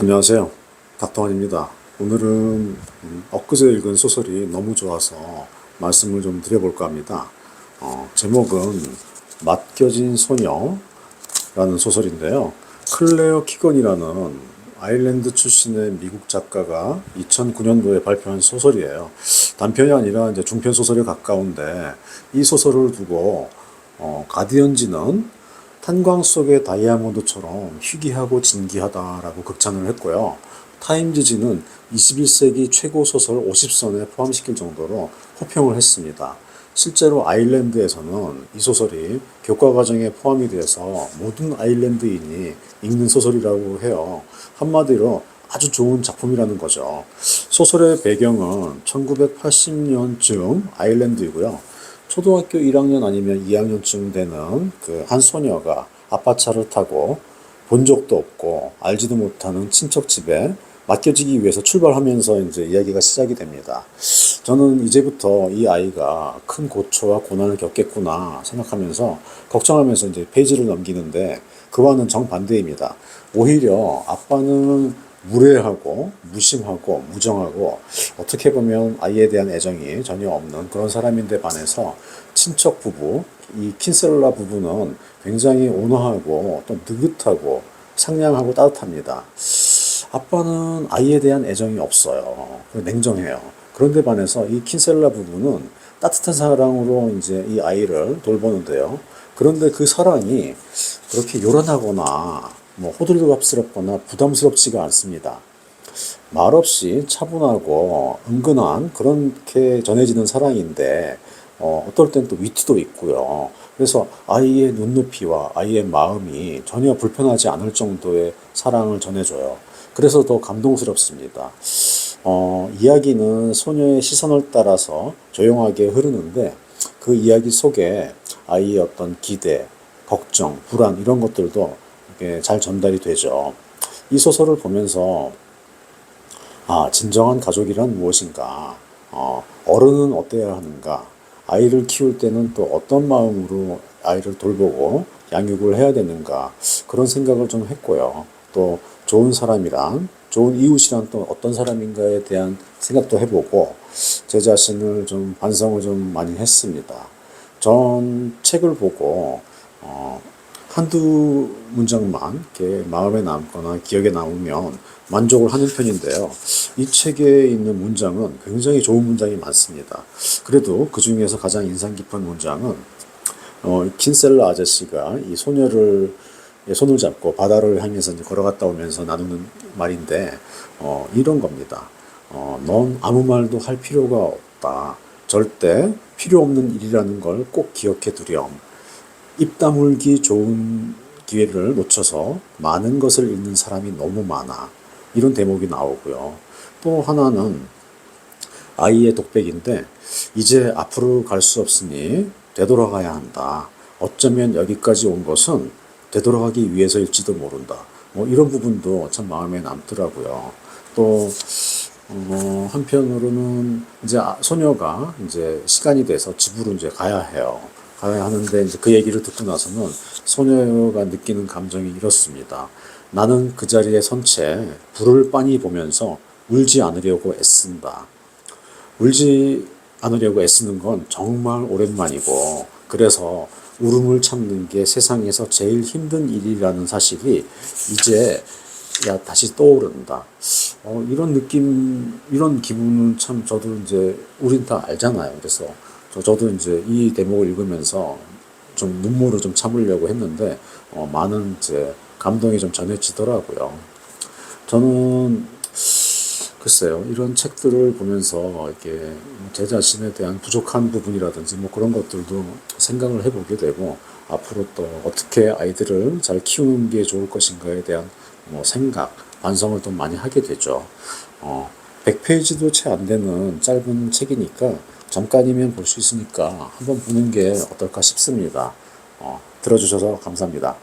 안녕하세요. 박동환입니다. 오늘은 음, 엊그제 읽은 소설이 너무 좋아서 말씀을 좀 드려볼까 합니다. 어, 제목은 맡겨진 소녀라는 소설인데요. 클레어 키건이라는 아일랜드 출신의 미국 작가가 2009년도에 발표한 소설이에요. 단편이 아니라 이제 중편 소설에 가까운데 이 소설을 두고 어, 가디언지는 탄광 속의 다이아몬드처럼 희귀하고 진귀하다라고 극찬을 했고요. 타임즈지는 21세기 최고 소설 50선에 포함시킬 정도로 호평을 했습니다. 실제로 아일랜드에서는 이 소설이 교과 과정에 포함이 돼서 모든 아일랜드인이 읽는 소설이라고 해요. 한마디로 아주 좋은 작품이라는 거죠. 소설의 배경은 1980년쯤 아일랜드이고요. 초등학교 1학년 아니면 2학년쯤 되는 그 한 소녀가 아빠 차를 타고 본 적도 없고 알지도 못하는 친척 집에 맡겨지기 위해서 출발하면서 이제 이야기가 시작이 됩니다. 저는 이제부터 이 아이가 큰 고초와 고난을 겪겠구나 생각하면서 걱정하면서 이제 페이지를 넘기는데 그와는 정반대입니다. 오히려 아빠는 무례하고 무심하고 무정하고 어떻게 보면 아이에 대한 애정이 전혀 없는 그런 사람인데 반해서 친척 부부 이 킨셀라 부부는 굉장히 온화하고 또 느긋하고 상냥하고 따뜻합니다. 아빠는 아이에 대한 애정이 없어요. 냉정해요. 그런데 반해서 이 킨셀라 부부는 따뜻한 사랑으로 이제 이 아이를 돌보는데요. 그런데 그 사랑이 그렇게 요란하거나 뭐 호들갑스럽거나 부담스럽지가 않습니다. 말없이 차분하고 은근한 그렇게 전해지는 사랑인데 어, 어떨 땐 또 위트도 있고요. 그래서 아이의 눈높이와 아이의 마음이 전혀 불편하지 않을 정도의 사랑을 전해줘요. 그래서 더 감동스럽습니다. 어, 이야기는 소녀의 시선을 따라서 조용하게 흐르는데 그 이야기 속에 아이의 어떤 기대, 걱정, 불안 이런 것들도 이렇게 잘 전달이 되죠. 이 소설을 보면서 아, 진정한 가족이란 무엇인가? 어, 어른은 어때야 하는가? 아이를 키울 때는 또 어떤 마음으로 아이를 돌보고 양육을 해야 되는가? 그런 생각을 좀 했고요. 또 좋은 사람이란, 좋은 이웃이란 또 어떤 사람인가에 대한 생각도 해보고 제 자신을 좀 반성을 좀 많이 했습니다. 전 책을 보고 어, 한두 문장만 이렇게 마음에 남거나 기억에 남으면 만족을 하는 편인데요. 이 책에 있는 문장은 굉장히 좋은 문장이 많습니다. 그래도 그 중에서 가장 인상 깊은 문장은 어, 킨셀라 아저씨가 이 소녀를 손을 잡고 바다를 향해서 걸어갔다 오면서 나누는 말인데 어, 이런 겁니다. 어, 넌 아무 말도 할 필요가 없다. 절대 필요 없는 일이라는 걸 꼭 기억해 두렴. 입 다물기 좋은 기회를 놓쳐서 많은 것을 잃는 사람이 너무 많아. 이런 대목이 나오고요. 또 하나는 아이의 독백인데 이제 앞으로 갈 수 없으니 되돌아가야 한다. 어쩌면 여기까지 온 것은 되돌아가기 위해서일지도 모른다. 뭐 이런 부분도 참 마음에 남더라고요. 또 어, 한편으로는 이제 아- 소녀가 이제 시간이 돼서 집으로 이제 가야 해요. 가야 하는데 이제 그 얘기를 듣고 나서는 소녀가 느끼는 감정이 이렇습니다. 나는 그 자리에 선 채 불을 빤히 보면서 울지 않으려고 애쓴다. 울지 않으려고 애쓰는 건 정말 오랜만이고 그래서 울음을 참는 게 세상에서 제일 힘든 일이라는 사실이 이제 야 다시 떠오른다. 어, 이런 느낌, 이런 기분은 참 저도 이제 우린 다 알잖아요. 그래서 저, 저도 이제 이 대목을 읽으면서 좀 눈물을 좀 참으려고 했는데 어, 많은 이제 감동이 좀 전해지더라고요. 저는 글쎄요, 이런 책들을 보면서 이렇게 제 자신에 대한 부족한 부분이라든지 뭐 그런 것들도 생각을 해보게 되고 앞으로 또 어떻게 아이들을 잘 키우는 게 좋을 것인가에 대한 뭐 생각, 반성을 좀 많이 하게 되죠. 어, 100페이지도 채 안 되는 짧은 책이니까 잠깐이면 볼 수 있으니까 한번 보는 게 어떨까 싶습니다. 어, 들어주셔서 감사합니다.